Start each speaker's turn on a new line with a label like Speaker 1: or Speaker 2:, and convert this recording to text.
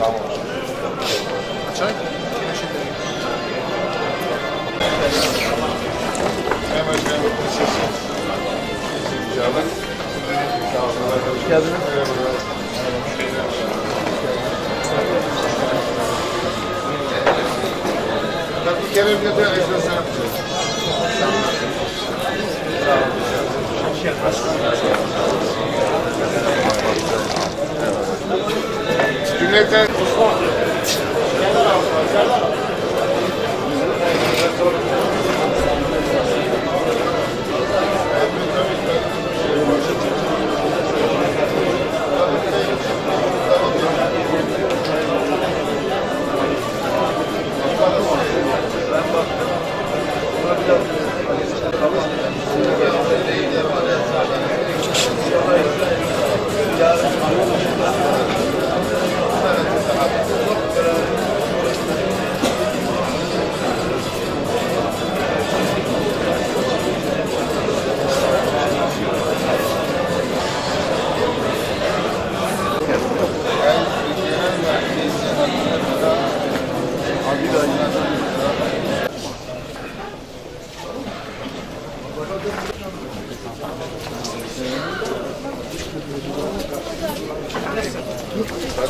Speaker 1: Çay? Hemen ben sesim. Canım. Hoş geldiniz. Bir kere bir Ayrıca Osman. Thank you. Thank you.